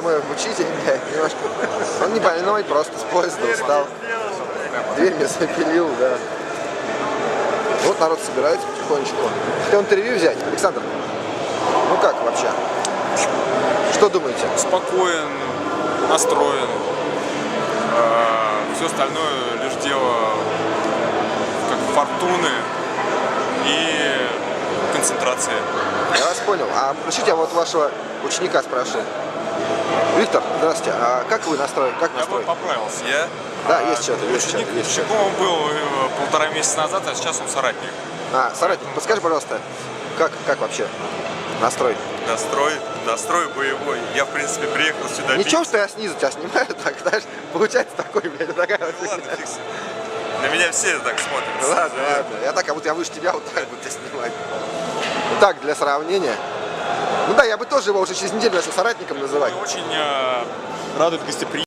мой учитель, блядь, немножко. Он не больной, просто с поезда устал. Дверь мне запилил, да. Вот народ собирается потихонечку. Хотел интервью взять, Александр. Ну как вообще? Что думаете? спокоен, настроен. Все остальное лишь дело как фортуны и концентрации. Я вас понял. А разрешите, я вот вашего ученика спрошу. Виктор, здравствуйте. А как вы настроены? Как Я бы настроены? поправился. Я Да, есть что-то, есть что-то, есть что-то. Щекова был э, полтора месяца назад, а сейчас он соратник. А, соратник, подскажи, пожалуйста, как, как вообще настрой? Настрой, настрой боевой. Я, в принципе, приехал сюда Ничего, бить. что я снизу тебя снимаю, так, знаешь, получается такой, блядь, такая вот Ну ладно, фиг с ним. На меня все так смотрят. Ладно, ладно. Я так, как будто я выше тебя вот так буду тебя снимать. Ну так, для сравнения. Ну да, я бы тоже его уже через неделю начал соратником называть. Очень э, радует гостеприимство.